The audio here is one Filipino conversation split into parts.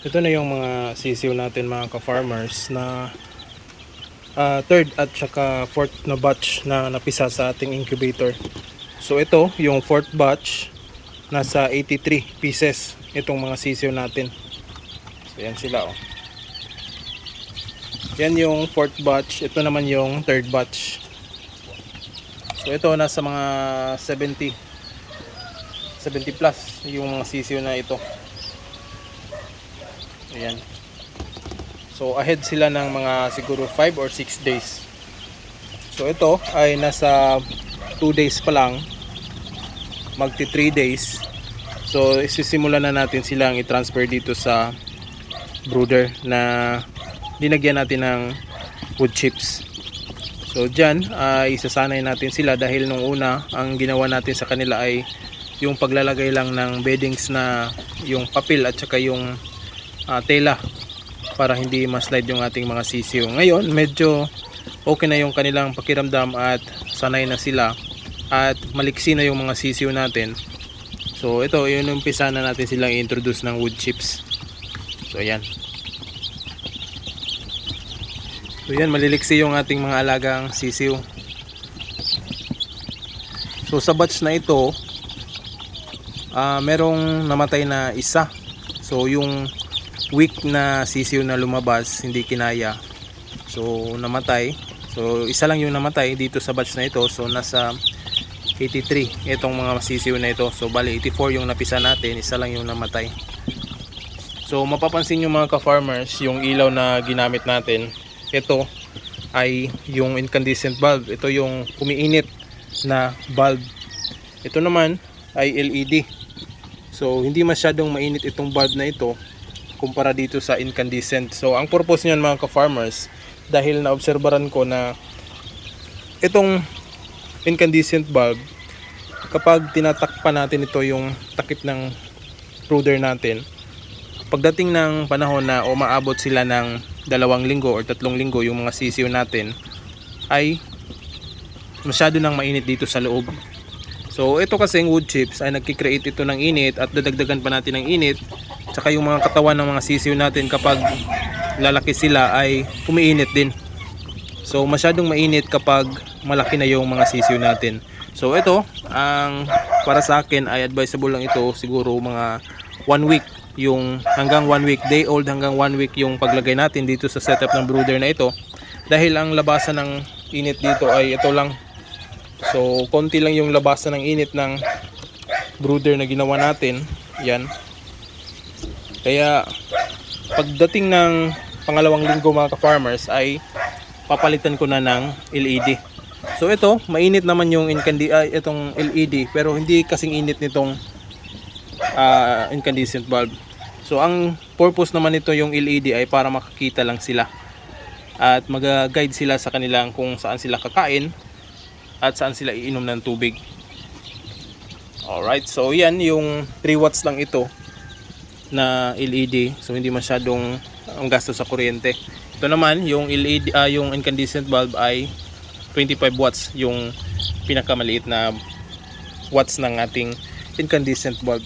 Ito na yung mga sisiw natin mga ka-farmers na ah, third at saka fourth na batch na napisa sa ating incubator. So ito, yung fourth batch, nasa 83 pieces itong mga sisiw natin. So yan sila oh. Yan yung fourth batch, ito naman yung third batch. So ito nasa mga 70 70 plus yung mga sisiw na ito. Ayan. So ahead sila ng mga siguro 5 or 6 days. So ito ay nasa 2 days pa lang. Magti 3 days. So isisimulan na natin silang i-transfer dito sa brooder na dinagyan natin ng wood chips. So dyan ay isasanay natin sila dahil nung una ang ginawa natin sa kanila ay yung paglalagay lang ng beddings na yung papel at saka yung ah, tela para hindi ma-slide yung ating mga sisiw. Ngayon, medyo okay na yung kanilang pakiramdam at sanay na sila at maliksi na yung mga sisiw natin. So ito, yun umpisa na natin silang i-introduce ng wood chips. So ayan. So yan, maliliksi yung ating mga alagang sisiw. So sa batch na ito, ah merong namatay na isa. So yung weak na sisiw na lumabas, hindi kinaya. So namatay. So isa lang yung namatay dito sa batch na ito. So nasa 83 itong mga sisiw na ito. So bali 84 yung napisa natin, isa lang yung namatay. So mapapansin nyo mga ka-farmers, yung ilaw na ginamit natin, ito ay yung incandescent bulb. Ito yung umiinit na bulb. Ito naman ay LED. So hindi masyadong mainit itong bulb na ito kumpara dito sa incandescent. So ang purpose niyan mga ka-farmers dahil naobserbaran ko na itong incandescent bulb kapag tinatakpan natin ito yung takip ng brooder natin pagdating ng panahon na umaabot sila ng dalawang linggo or tatlong linggo yung mga sisiw natin ay masyado nang mainit dito sa loob so ito kasing wood chips ay nagkikreate ito ng init at dadagdagan pa natin ng init tsaka yung mga katawan ng mga sisiw natin kapag lalaki sila ay umiinit din. So masyadong mainit kapag malaki na yung mga sisiw natin. So ito ang para sa akin ay advisable lang ito siguro mga one week yung hanggang one week day old hanggang one week yung paglagay natin dito sa setup ng brooder na ito. Dahil ang labasan ng init dito ay ito lang. So konti lang yung labasan ng init ng brooder na ginawa natin. Yan kaya pagdating ng pangalawang linggo mga ka-farmers ay papalitan ko na ng LED so ito mainit naman yung incandi ay, itong LED pero hindi kasing init nitong ah, incandescent bulb. So ang purpose naman nito yung LED ay para makakita lang sila at mag-guide sila sa kanilang kung saan sila kakain at saan sila iinom ng tubig. Alright, so yan yung 3 watts lang ito na LED. So hindi masyadong ang gasto sa kuryente. Ito naman yung LED ah, yung incandescent bulb ay 25 watts yung pinakamaliit na watts ng ating incandescent bulb.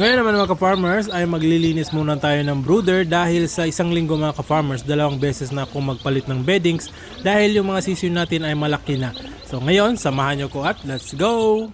Ngayon naman mga ka-farmers ay maglilinis muna tayo ng brooder dahil sa isang linggo mga ka-farmers dalawang beses na ako magpalit ng beddings dahil yung mga sisiyo natin ay malaki na. So ngayon samahan nyo ko at let's go!